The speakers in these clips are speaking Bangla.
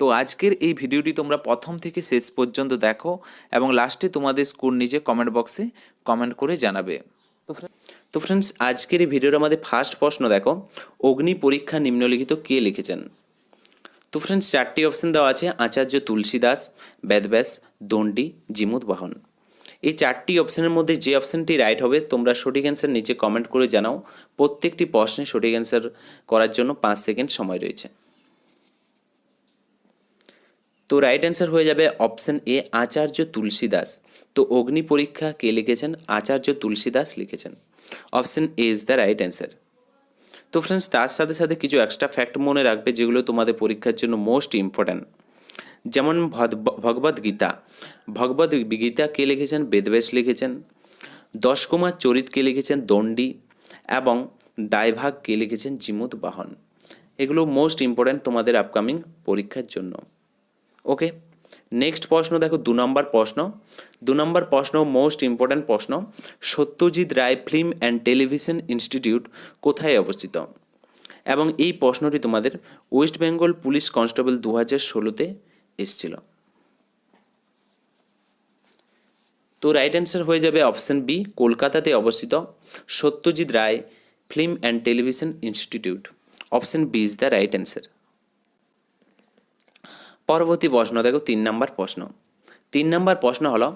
তো আজকের এই ভিডিওটি তোমরা প্রথম থেকে শেষ পর্যন্ত দেখো এবং লাস্টে তোমাদের স্কোর নিজে কমেন্ট বক্সে কমেন্ট করে জানাবে। তো তো ফ্রেন্ডস আজকের এই ভিডিওর আমাদের ফার্স্ট প্রশ্ন দেখো, অগ্নি পরীক্ষা নিম্নলিখিত কে লিখেছেন? তো ফ্রেন্ডস চারটি অপশন দেওয়া আছে, আচার্য তুলসী দাস বেদব্যাস, দণ্ডি জিমুদ বাহন। এই চারটি অপশনের মধ্যে যে অপশনটি রাইট হবে, তোমরা সঠিক অ্যান্সার নিচে কমেন্ট করে জানাও। প্রত্যেকটি প্রশ্নে সঠিক অ্যান্সার করার জন্য পাঁচ সেকেন্ড সময় রয়েছে। তো রাইট অ্যান্সার হয়ে যাবে অপশন এ আচার্য তুলসী দাস তো অগ্নি পরীক্ষা কে লিখেছেন? আচার্য তুলসী দাস লিখেছেন। Option A is the right answer তো ফ্রেন্ডস তার সাথে সাথে কিছু এক্সট্রা ফ্যাক্ট মনে রাখবে যেগুলো তোমাদের পরীক্ষার জন্য মোস্ট ইম্পর্ট্যান্ট যেমন ভগবদ গীতা। ভগবদ গীতা কে লিখেছেন? বেদবেশ লিখেছেন। দশকুমার চরিত কে লিখেছেন? দণ্ডি। এবং দায়ভাগ কে লিখেছেন? জিমুদ বাহন। এগুলো মোস্ট ইম্পর্ট্যান্ট তোমাদের আপকামিং পরীক্ষার জন্য। ওকে নেক্সট প্রশ্ন, দেখো, দু নম্বর প্রশ্ন। দু নম্বর প্রশ্ন মোস্ট ইম্পর্ট্যান্ট প্রশ্ন। Satyajit Ray film and television institute কোথায় অবস্থিত? এবং এই প্রশ্নটি তোমাদের ওয়েস্ট বেঙ্গল পুলিশ কনস্টেবল দু হাজার ষোলোতে এসেছিল। তো রাইট অ্যান্সার হয়ে যাবে অপশন বি কলকাতাতে অবস্থিত Satyajit Ray film and television institute option B is the right answer পরবর্তী প্রশ্ন, দেখো তিন নম্বর প্রশ্ন। তিন নম্বর প্রশ্ন হলো,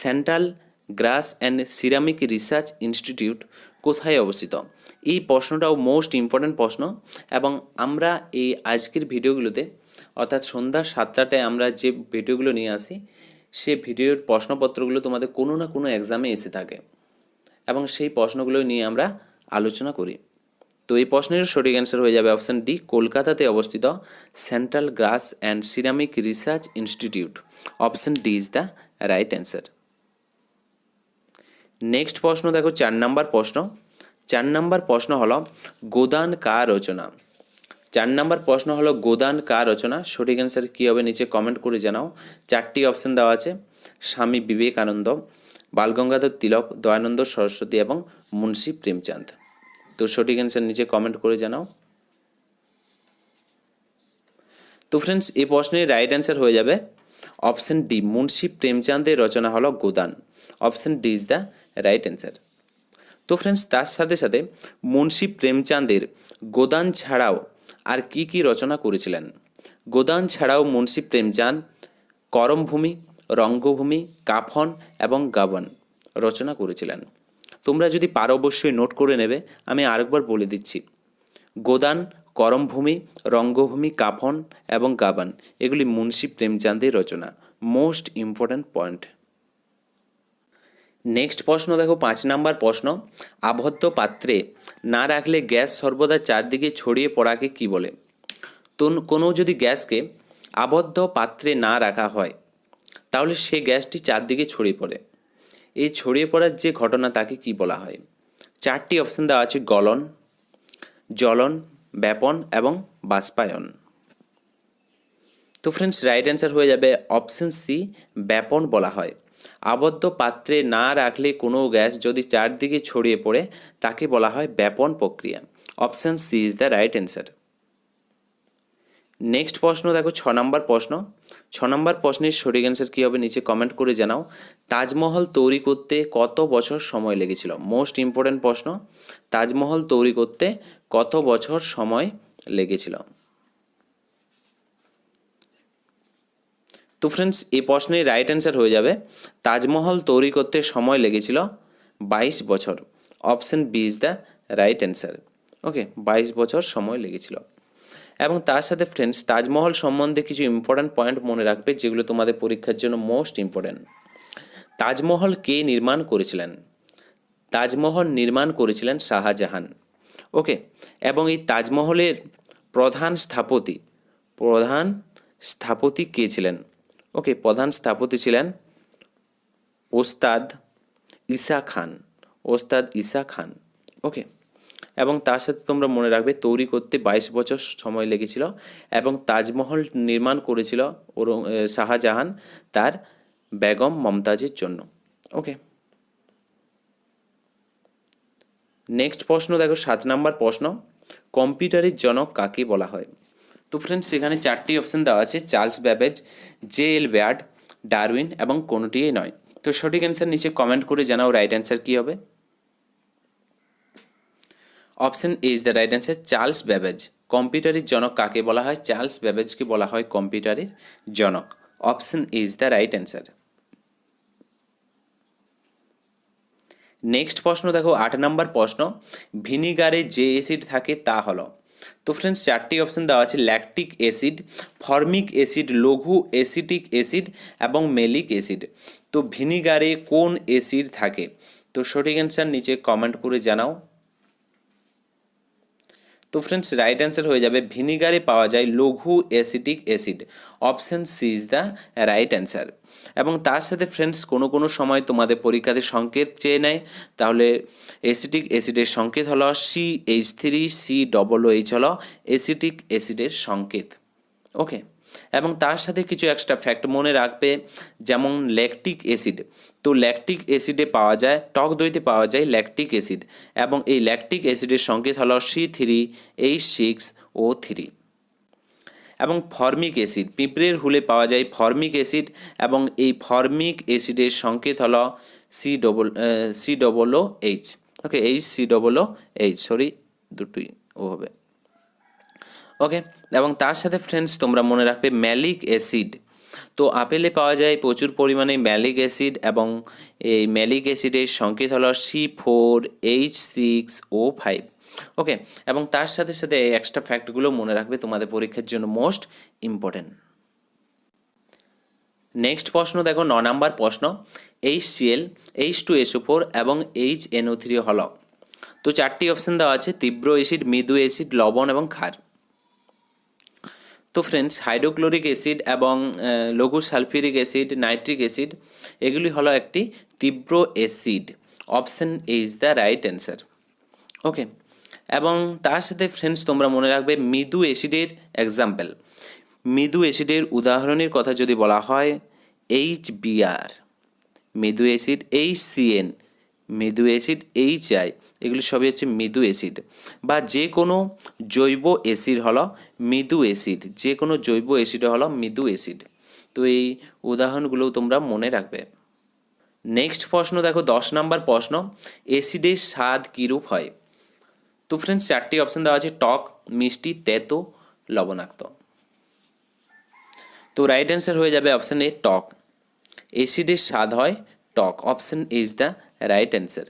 central glass and ceramic research institute কোথায় অবস্থিত? এই প্রশ্নটাও মোস্ট ইম্পর্ট্যান্ট প্রশ্ন এবং আমরা এই আজকের ভিডিওগুলোতে, অর্থাৎ সন্ধ্যা সাতটাটায় আমরা যে ভিডিওগুলো নিয়ে আসি, সে ভিডিওর প্রশ্নপত্রগুলো তোমাদের কোনো না কোনো এক্সামে এসে থাকে এবং সেই প্রশ্নগুলো নিয়ে আমরা আলোচনা করি। তো এই প্রশ্নের সঠিক অ্যান্সার হয়ে যাবে অপশান ডি কলকাতাতে অবস্থিত central glass and ceramic research institute option D is the right answer next প্রশ্ন দেখো, চার নাম্বার প্রশ্ন। চার নাম্বার প্রশ্ন হলো, গোদান কার রচনা? চার নাম্বার প্রশ্ন হলো, গোদান কার রচনা? সঠিক অ্যান্সার কী হবে নিচে কমেন্ট করে জানাও। চারটি অপশান দেওয়া আছে, স্বামী বিবেকানন্দ, বালগঙ্গাধর তিলক, দয়ানন্দ সরস্বতী এবং মুন্সী প্রেমচাঁদ। তো সঠিক অ্যান্সার নিচে কমেন্ট করে জানাও। তো ফ্রেন্ডস এই প্রশ্নের রাইট অ্যান্সার হয়ে যাবে। অপশন ডি মুন্সি প্রেমচাঁদের রচনা হলো Godaan. Option D is the right answer তো ফ্রেন্ডস তার সাথে সাথে মুন্সি প্রেমচাঁদের গোদান ছাড়াও আর কি কি রচনা করেছিলেন? গোদান ছাড়াও মুন্সি প্রেমচাঁদ, করমভূমি, রঙ্গভূমি, কাফন এবং গাবন রচনা করেছিলেন। তোমরা যদি পারো অবশ্যই নোট করে নেবে, আমি আরেকবার বলে দিচ্ছি। গোদান, করমভূমি, রঙ্গভূমি, কাফন এবং গাবান, এগুলি মুন্সি প্রেমচাঁদের রচনা। মোস্ট ইম্পর্ট্যান্ট পয়েন্ট নেক্সট প্রশ্ন দেখো, পাঁচ নাম্বার প্রশ্ন। আবদ্ধ পাত্রে না রাখলে গ্যাস সর্বদা চারদিকে ছড়িয়ে পড়াকে কি বলে? তো কোনো যদি গ্যাসকে আবদ্ধ পাত্রে না রাখা হয়, তাহলে সে গ্যাসটি চারদিকে ছড়িয়ে পড়ে। এই ছড়িয়ে পড়ার যে ঘটনা তাকে কি বলা হয়? চারটি অপশান দেওয়া আছে, গলন, জ্বলন, ব্যাপন এবং বাষ্পায়ন। তো ফ্রেন্ডস রাইট অ্যান্সার হয়ে যাবে অপশন সি ব্যাপন বলা হয়। আবদ্ধ পাত্রে না রাখলে কোনো গ্যাস যদি চারদিকে ছড়িয়ে পড়ে, তাকে বলা হয় ব্যাপন প্রক্রিয়া। Option C is the right answer next প্রশ্ন, দেখো, ছ নম্বর প্রশ্ন। ছ নম্বর প্রশ্নের সঠিক অ্যান্সার কী হবে নিচে কমেন্ট করে জানাও। তাজমহল তৈরি করতে কত বছর সময় লেগেছিল? মোস্ট ইম্পর্ট্যান্ট প্রশ্ন, তাজমহল তৈরি করতে কত বছর সময় লেগেছিল? তো ফ্রেন্ডস এই প্রশ্নের রাইট অ্যান্সার হয়ে যাবে। তাজমহল তৈরি করতে সময় লেগেছিল বাইশ বছর। Option B is the right answer okay বাইশ বছর সময় লেগেছিল। এবং তার সাথে ফ্রেন্ডস তাজমহল সম্বন্ধে কিছু ইম্পর্ট্যান্ট পয়েন্ট মনে রাখবে যেগুলো তোমাদের পরীক্ষার জন্য মোস্ট ইম্পর্ট্যান্ট তাজমহল কে নির্মাণ করেছিলেন? তাজমহল নির্মাণ করেছিলেন শাহজাহান। ওকে এবং এই তাজমহলের প্রধান স্থপতি প্রধান স্থপতি কে ছিলেন? ওকে প্রধান স্থপতি ছিলেন ওস্তাদ ঈসা খান। ওস্তাদ ঈসা খান। ওকে এবং তার সাথে তোমরা মনে রাখবে তৈরি করতে বাইশ বছর সময় লেগেছিল এবং তাজমহল নির্মাণ করেছিল ওরং শাহজাহান তার বেগম মমতাজের জন্য। ওকে নেক্সট প্রশ্ন, দেখো সাত নাম্বার প্রশ্ন কম্পিউটারের জনক কাকে বলা হয়? তো ফ্রেন্ডস সেখানে চারটি অপশন দেওয়া আছে, Charles Babbage, J L Baird, Darwin এবং কোনোটিই নয়। তো সঠিক অ্যান্সার নিচে কমেন্ট করে জানাও রাইট অ্যান্সার কী হবে? Option is the right answer Charles Babbage কম্পিউটারের জনক কাকে বলা হয়? চার্লস ব্যাবেজকে বলা হয় কম্পিউটারের জনক। Option is the right answer next প্রশ্ন দেখো, আট নম্বর প্রশ্ন। ভিনিগারে যে অ্যাসিড থাকে, তা হলো। তো ফ্রেন্ডস চারটি অপশন দেওয়া আছে ল্যাকটিক অ্যাসিড ফর্মিক অ্যাসিড লঘু অ্যাসিটিক অ্যাসিড এবং মেলিক অ্যাসিড তো ভিনিগারে কোন অ্যাসিড থাকে? তো সঠিক অ্যান্সার নিচে কমেন্ট করে জানাও। তো ফ্রেন্ডস রাইট অ্যান্সার হয়ে যাবে, ভিনিগারে পাওয়া যায় লঘু acetic acid option C is the right answer এবং তার সাথে ফ্রেন্ডস কোনো কোনো সময় তোমাদের পরীক্ষাতে সংকেত চেয়ে নেয়। তাহলে অ্যাসিটিক অ্যাসিডের সংকেত হলো C H three C double H হলো অ্যাসিটিক অ্যাসিডের সংকেত। ওকে এবং তার সাথে কিছু এক্সট্রা ফ্যাক্ট মনে রাখবে, যেমন ল্যাকটিক অ্যাসিড তো ল্যাকটিক অ্যাসিডে পাওয়া যায়, টক দইতে পাওয়া যায় ল্যাকটিক অ্যাসিড এবং এই ল্যাকটিক অ্যাসিডের সংকেত হলো C three H six O three এবং ফর্মিক অ্যাসিড পিঁপড়ের হুলে পাওয়া যায় ফর্মিক অ্যাসিড এবং এই ফর্মিক অ্যাসিডের সংকেত হলো C double C double O H okay H C double O H sorry দুটোই ও হবে ওকে এবং তার সাথে ফ্রেন্ডস তোমরা মনে রাখবে ম্যালিক অ্যাসিড তো আপেলে পাওয়া যায় প্রচুর পরিমাণে ম্যালিক অ্যাসিড এবং এই ম্যালিক অ্যাসিডের সংকেত হলো C four H six O five okay এবং তার সাথে সাথে এই এক্সট্রা ফ্যাক্টগুলো মনে রাখবে তোমাদের পরীক্ষার জন্য মোস্ট ইম্পর্টেন্ট নেক্সট প্রশ্ন দেখো, ন নাম্বার প্রশ্ন। H CL H two SO four এবং এইচ এনও থ্রি হল। তো চারটি অপশন দেওয়া আছে, তীব্র অ্যাসিড মৃদু অ্যাসিড লবণ এবং ক্ষার। তো ফ্রেন্ডস হাইড্রোক্লোরিক অ্যাসিড এবং লঘু সালফিউরিক অ্যাসিড, নাইট্রিক অ্যাসিড, এগুলি হলো একটি তীব্র acid. Option is the right answer okay এবং তার সাথে ফ্রেন্ডস তোমরা মনে রাখবে মৃদু অ্যাসিডের এক্সাম্পল মৃদু অ্যাসিডের উদাহরণের কথা যদি বলা হয় এইচ বিআর মৃদু অ্যাসিড এইচ সিএন মৃদু অ্যাসিড এইচ আই এগুলি সবই হচ্ছে মৃদু অ্যাসিড। বা যে কোনো জৈব অ্যাসিড হলো মৃদু অ্যাসিড যে কোনো জৈব অ্যাসিড হলো মৃদু অ্যাসিড। তো এই উদাহরণগুলো তোমরা মনে রাখবে। নেক্সট প্রশ্ন, দেখো দশ নম্বর প্রশ্ন, অ্যাসিডের স্বাদ কীরূপ হয়? তো ফ্রেন্ডস চারটি অপশন দেওয়া আছে, টক, মিষ্টি, তেতো, লবণাক্ত। তো রাইট অ্যান্সার হয়ে যাবে অপশন এ টক। অ্যাসিডের স্বাদ হয় টক। Option is the right answer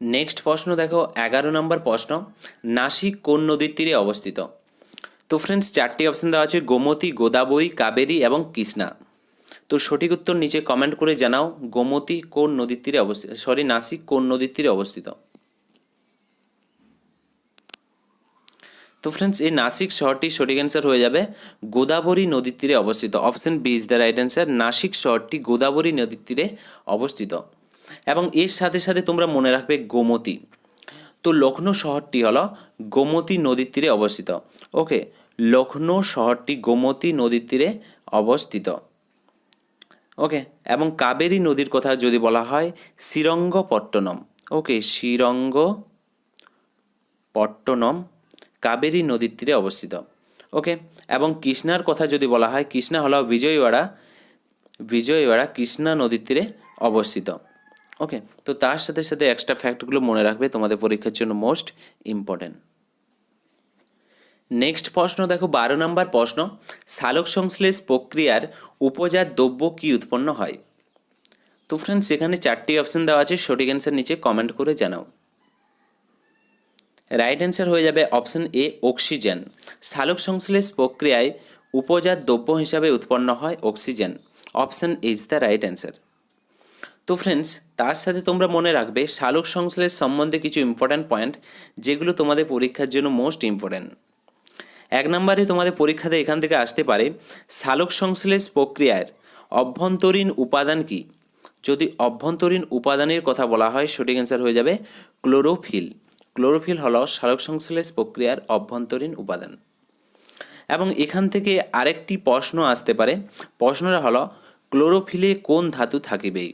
next প্রশ্ন দেখো, এগারো নম্বর প্রশ্ন, নাসিক কোন নদীর তীরে অবস্থিত? তো ফ্রেন্ডস চারটি অপশান দেওয়া আছে, গোমতী, গোদাবরী, কাবেরী এবং কৃষ্ণা। তো সঠিক উত্তর নিচে কমেন্ট করে জানাও, গোমতী কোন নদীর তীরে অবস্থিত সরি নাসিক কোন নদীর তীরে অবস্থিত? তো ফ্রেন্ডস এই নাসিক শহরটি সঠিক অ্যান্সার হয়ে যাবে গোদাবরী নদীর তীরে অবস্থিত। Option B is the right answer Nashik শহরটি গোদাবরী নদীর তীরে অবস্থিত। এবং এর সাথে সাথে তোমরা মনে রাখবে গোমতী। তো লখনৌ শহরটি হলো গোমতী নদীর তীরে অবস্থিত। ওকে লখনৌ শহরটি গোমতী নদীর তীরে অবস্থিত। ওকে এবং কাবেরী নদীর কথা যদি বলা হয়, শ্রীরঙ্গপট্টনম। ওকে শ্রীরঙ্গ পট্টনম কাবেরী নদীর তীরে অবস্থিত। ওকে? এবং কৃষ্ণার কথা যদি বলা হয়, কৃষ্ণা হলো বিজয়ওয়াড়া বিজয়ওয়াড়া কৃষ্ণা নদীর তীরে অবস্থিত। ওকে? তো তার সাথে সাথে এক্সট্রা ফ্যাক্টগুলো মনে রাখবে, তোমাদের পরীক্ষার জন্য মোস্ট ইম্পর্টেন্ট নেক্সট প্রশ্ন, দেখো, বারো নম্বর প্রশ্ন। সালোক সংশ্লেষ প্রক্রিয়ার উপজাত দ্রব্য কি উৎপন্ন হয়? তো ফ্রেন্ডস এখানে চারটি অপশন দেওয়া আছে, সঠিক অ্যান্সার নিচে কমেন্ট করে জানাও। রাইট অ্যান্সার হয়ে যাবে অপশন এ অক্সিজেন সালোক সংশ্লেষ প্রক্রিয়ায় উপজাত দ্রব্য হিসাবে উৎপন্ন হয় oxygen option is the right answer তো ফ্রেন্ডস তার সাথে তোমরা মনে রাখবে, সালোক সংশ্লেষ সম্বন্ধে কিছু ইম্পর্ট্যান্ট পয়েন্ট যেগুলো তোমাদের পরীক্ষার জন্য মোস্ট ইম্পর্ট্যান্ট এক নম্বরে তোমাদের পরীক্ষাতে এখান থেকে আসতে পারে, সালোক সংশ্লেষ প্রক্রিয়ার অভ্যন্তরীণ উপাদান কি? যদি অভ্যন্তরীণ উপাদানের কথা বলা হয়, সঠিক অ্যান্সার হয়ে যাবে, ক্লোরোফিল। ক্লোরোফিল হলো সালোক সংশ্লেষ প্রক্রিয়ার অভ্যন্তরীণ উপাদান। এবং এখান থেকে আরেকটি প্রশ্ন আসতে পারে। প্রশ্নটা হলো, ক্লোরোফিলে কোন ধাতু থাকিবে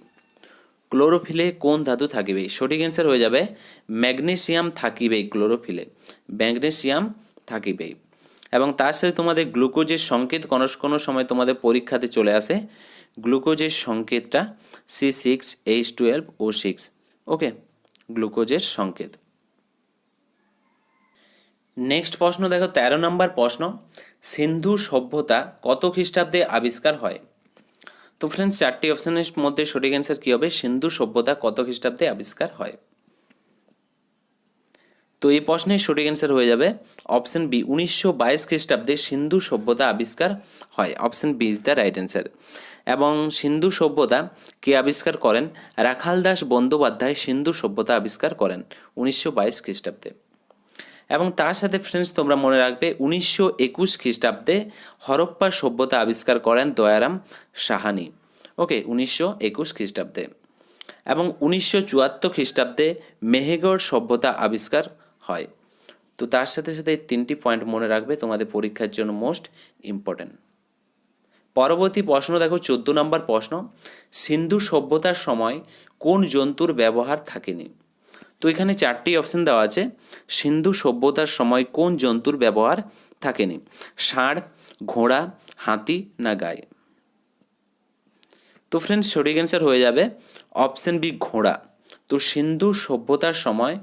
ক্লোরোফিলে কোন ধাতু থাকিবে সঠিক অ্যান্সার হয়ে যাবে, ম্যাগনেসিয়াম থাকিবে ক্লোরোফিলে। ম্যাগনেসিয়াম থাকিবে এবং তার সাথে তোমাদের গ্লুকোজের সংকেত কোনো কোনো সময় তোমাদের পরীক্ষাতে চলে আসে। গ্লুকোজের সংকেতটা C six H twelve O six okay গ্লুকোজের সংকেত। নেক্সট প্রশ্ন, দেখো তেরো নম্বর প্রশ্ন সিন্ধু সভ্যতা কত খ্রিস্টাব্দে আবিষ্কার হয়? তো ফ্রেন্ডস চারটি অপশনের মধ্যে সঠিক অ্যান্সার কী হবে? সিন্ধু সভ্যতা কত খ্রিস্টাব্দে আবিষ্কার হয়? তো এই প্রশ্নের সঠিক অ্যান্সার হয়ে যাবে অপশন বি উনিশশো বাইশ খ্রিস্টাব্দে সিন্ধু সভ্যতা আবিষ্কার হয়। Option B is the right answer এবং সিন্ধু সভ্যতা কে আবিষ্কার করেন? রাখাল দাস বন্দ্যোপাধ্যায় সিন্ধু সভ্যতা আবিষ্কার করেন, উনিশশো বাইশ খ্রিস্টাব্দে। এবং তার সাথে ফ্রেন্ডস তোমরা মনে রাখবে, উনিশশো একুশ খ্রিস্টাব্দে হরপ্পা সভ্যতা আবিষ্কার করেন দয়ারাম সাহানি। ওকে উনিশশো একুশ খ্রিস্টাব্দে। এবং উনিশশো চুয়াত্তর খ্রিস্টাব্দে মেহেগড় সভ্যতা আবিষ্কার হয়। তো তার সাথে সাথে তিনটি পয়েন্ট মনে রাখবে, তোমাদের পরীক্ষার জন্য মোস্ট ইম্পর্ট্যান্ট পরবর্তী প্রশ্ন দেখো, চোদ্দ নম্বর প্রশ্ন, সিন্ধু সভ্যতার সময় কোন জন্তুর ব্যবহার থাকেনি? তো এখানে চারটি অপশন দেওয়া আছে। সিন্ধু সভ্যতার সময় কোন জন্তুর ব্যবহার থাকেনি? ষাঁড়, ঘোড়া, হাতি না গায়ে তো ফ্রেন্ডস সঠিক অ্যান্সার হয়ে যাবে অপশন বি ঘোড়া। তো সিন্ধু সভ্যতার সময়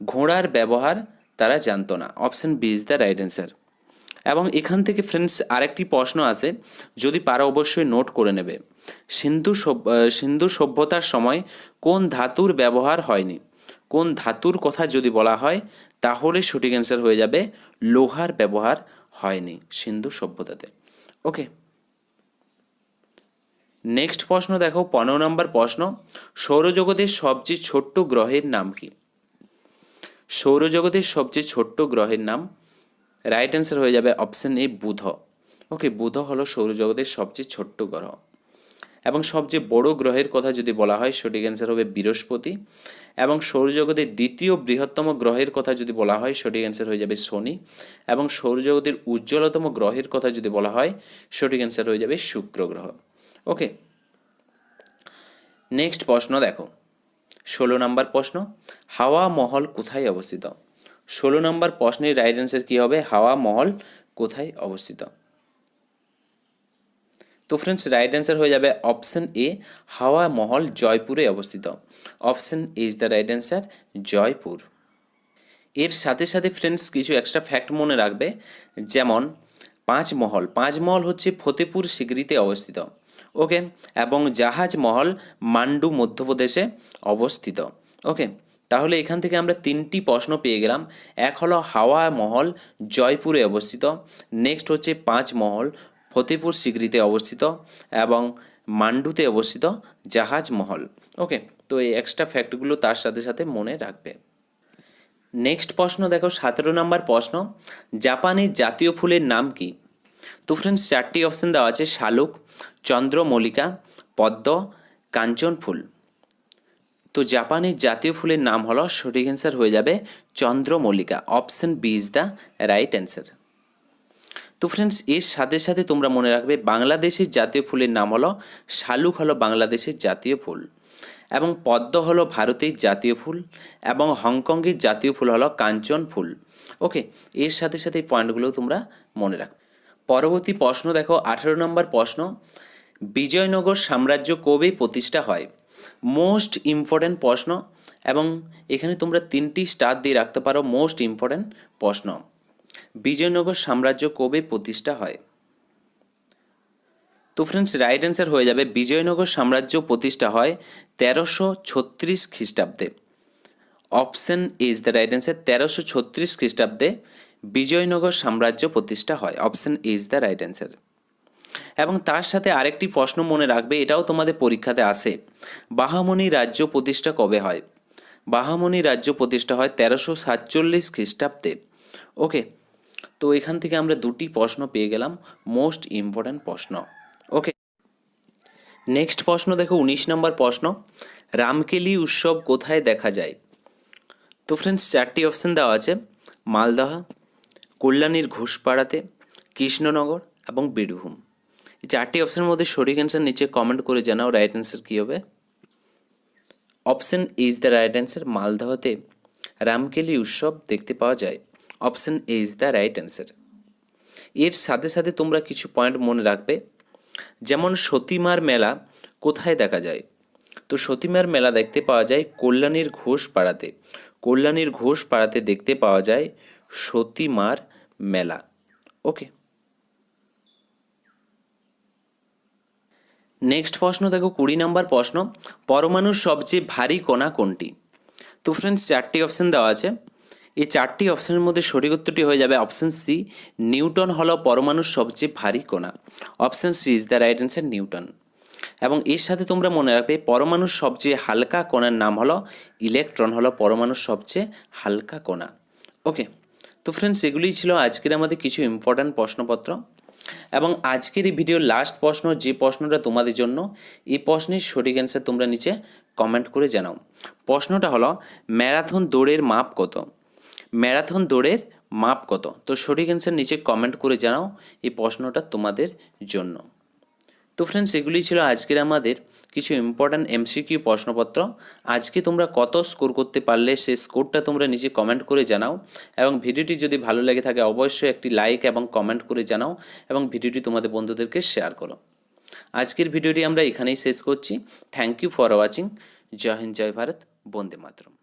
ঘোড়ার ব্যবহার তারা জানতো না। Option B is the right answer এবং এখান থেকে ফ্রেন্ডস আরেকটি প্রশ্ন আছে, যদি পারো অবশ্যই নোট করে নেবে। সিন্ধু সিন্ধু সভ্যতার সময় কোন ধাতুর ব্যবহার হয়নি? কোন ধাতুর কথা যদি বলা হয়, তাহলে সঠিক অ্যান্সার হয়ে যাবে, লোহার ব্যবহার হয়নি, সিন্ধু সভ্যতাতে। ওকে নেক্সট প্রশ্ন দেখো, পনেরো নম্বর প্রশ্ন, সৌরজগতের সবচেয়ে ছোট্ট গ্রহের নাম কি? সৌরজগতের সবচেয়ে ছোট্ট গ্রহের নাম রাইট অ্যান্সার হয়ে যাবে অপশন এ বুধ। ওকে বুধ হলো সৌরজগতের সবচেয়ে ছোট্ট গ্রহ। এবং সবচেয়ে বড় গ্রহের কথা যদি বলা হয়, সঠিক অ্যান্সার হবে বৃহস্পতি। এবং সৌরজগতের দ্বিতীয় বৃহত্তম গ্রহের কথা যদি বলা হয়, সঠিক অ্যান্সার হয়ে যাবে শনি। এবং সৌরজগতের উজ্জ্বলতম গ্রহের কথা যদি বলা হয়, সঠিক অ্যান্সার হয়ে যাবে শুক্র গ্রহ ওকে নেক্সট প্রশ্ন দেখো। ষোলো নম্বর প্রশ্ন, হাওয়া মহল কোথায় অবস্থিত? ষোলো নম্বর প্রশ্নের রাইট অ্যান্সার কী হবে? হাওয়া মহল কোথায় অবস্থিত? তো ফ্রেন্ডস রাইট অ্যান্সার হয়ে যাবে অপশন এ হাওয়া মহল জয়পুরে অবস্থিত। Option A is the right answer Jaipur. এর সাথে সাথে ফ্রেন্ডস কিছু এক্সট্রা ফ্যাক্ট মনে রাখবে। যেমন, পাঁচ মহল। পাঁচ মহল হচ্ছে ফতেপুর সিগড়িতে অবস্থিত। ওকে এবং জাহাজ মহল মান্ডু মধ্যপ্রদেশে অবস্থিত। ওকে তাহলে এখান থেকে আমরা তিনটি প্রশ্ন পেয়ে গেলাম। এক হলো হাওয়া মহল জয়পুরে অবস্থিত। নেক্সট হচ্ছে পাঁচ মহল ফতেপুর সিগড়িতে অবস্থিত এবং মান্ডুতে অবস্থিত জাহাজ মহল। ওকে, তো এই এক্সট্রা ফ্যাক্টগুলো তার সাথে সাথে মনে রাখবে। নেক্সট প্রশ্ন দেখো, সতেরো নম্বর প্রশ্ন, জাপানের জাতীয় ফুলের নাম কি? তো ফ্রেন্ডস চারটি অপশন দেওয়া আছে, শালুক, চন্দ্রমল্লিকা, পদ্ম, কাঞ্চন ফুল। তো জাপানের জাতীয় ফুলের নাম হলো, সঠিক অ্যান্সার হয়ে যাবে, চন্দ্রমল্লিকা। Option B is the right answer তো ফ্রেন্ডস এর সাথে সাথে তোমরা মনে রাখবে বাংলাদেশের জাতীয় ফুলের নাম হলো শালুক হলো বাংলাদেশের জাতীয় ফুল এবং পদ্ম হলো ভারতের জাতীয় ফুল এবং হংকংয়ের জাতীয় ফুল হলো কাঞ্চন ফুল। ওকে এর সাথে সাথে এই পয়েন্টগুলো তোমরা মনে রাখবে। পরবর্তী প্রশ্ন দেখো, আঠেরো নম্বর প্রশ্ন, বিজয়নগর সাম্রাজ্য কবে প্রতিষ্ঠা হয়? মোস্ট ইম্পর্ট্যান্ট প্রশ্ন এবং এখানে তোমরা তিনটি স্টার দিয়ে রাখতে পারো মোস্ট ইম্পর্ট্যান্ট প্রশ্ন। বিজয়নগর সাম্রাজ্য কবে প্রতিষ্ঠা হয়? তো ফ্রেন্ডস রাইট অ্যান্সার হয়ে যাবে, বিজয়নগর সাম্রাজ্য প্রতিষ্ঠা হয় তেরোশো ছত্রিশ খ্রিস্টাব্দে। Option is the right answer তেরোশো ছত্রিশ খ্রিস্টাব্দে বিজয়নগর সাম্রাজ্য প্রতিষ্ঠা হয়। Option is the right answer এবং তার সাথে আরেকটি প্রশ্ন মনে রাখবে, এটাও তোমাদের পরীক্ষাতে আসে বাহামণি রাজ্য প্রতিষ্ঠা কবে হয়? বাহামণি রাজ্য প্রতিষ্ঠা হয় তেরোশো সাতচল্লিশ খ্রিস্টাব্দে। ওকে তো এখান থেকে আমরা দুটি প্রশ্ন পেয়ে গেলাম মোস্ট ইম্পর্ট্যান্ট প্রশ্ন। ওকে নেক্সট প্রশ্ন দেখো, উনিশ নম্বর প্রশ্ন। রামকেলি উৎসব কোথায় দেখা যায়? তো ফ্রেন্ডস চারটি অপশন দেওয়া আছে। মালদহ, কল্যাণীর ঘোষপাড়াতে, কৃষ্ণনগর এবং বীরভূম। এই চারটি অপশনের মধ্যে সঠিক অ্যান্সার নিচে কমেন্ট করে জানাও রাইট অ্যান্সার কী হবে? Option is the right answer মালদহতে Ramkeli উৎসব দেখতে পাওয়া যায়। Option is the right answer এর সাথে সাথে তোমরা কিছু পয়েন্ট মনে রাখবে। যেমন সতীমার মেলা কোথায় দেখা যায়? তো সতীমার মেলা দেখতে পাওয়া যায় কল্যাণীর ঘোষ পাড়াতে। কল্যাণীর ঘোষ পাড়াতে দেখতে পাওয়া যায় সতীমার মেলা। ওকে নেক্সট প্রশ্ন, দেখো কুড়ি নম্বর প্রশ্ন। পরমাণুর সবচেয়ে ভারী কণা কোনটি? তো ফ্রেন্ডস চারটি অপশন দেওয়া আছে। এই চারটি অপশনের মধ্যে সঠিক উত্তরটি হয়ে যাবে অপশন সি নিউটন হলো পরমাণুর সবচেয়ে ভারী কণা। Option C is the right answer neutron. এবং এর সাথে তোমরা মনে রাখবে, পরমাণুর সবচেয়ে হালকা কণার নাম হলো ইলেকট্রন হলো পরমাণুর সবচেয়ে হালকা কণা। ওকে তো ফ্রেন্ডস এগুলিই ছিল আজকের আমাদের কিছু ইম্পর্ট্যান্ট প্রশ্নপত্র। এবং আজকের এই ভিডিওর লাস্ট প্রশ্ন, যে প্রশ্নটা তোমাদের জন্য, এই প্রশ্নের সঠিক অ্যান্সার তোমরা নিচে কমেন্ট করে জানাও। প্রশ্নটা হলো, ম্যারাথন দৌড়ের মাপ কত? ম্যারাথন দৌড়ের মাপ কত? তো সঠিক অ্যান্সার নিচে কমেন্ট করে জানাও এই প্রশ্নটা তোমাদের জন্য। তো ফ্রেন্ডস এগুলি ছিল আজকের আমাদের কিছু ইম্পর্ট্যান্ট এমসিকিউ প্রশ্নপত্র। আজকে তোমরা কত স্কোর করতে পারলে সেই স্কোরটা তোমরা নিজে কমেন্ট করে জানাও এবং ভিডিওটি যদি ভালো লেগে থাকে অবশ্যই একটি লাইক এবং কমেন্ট করে জানাও এবং ভিডিওটি তোমাদের বন্ধুদেরকে শেয়ার করো। আজকের ভিডিওটি আমরা এখানেই শেষ করছি। থ্যাংক ইউ ফর ওয়াচিং জয় হিন্দ, জয় ভারত। বন্দে মাতরম।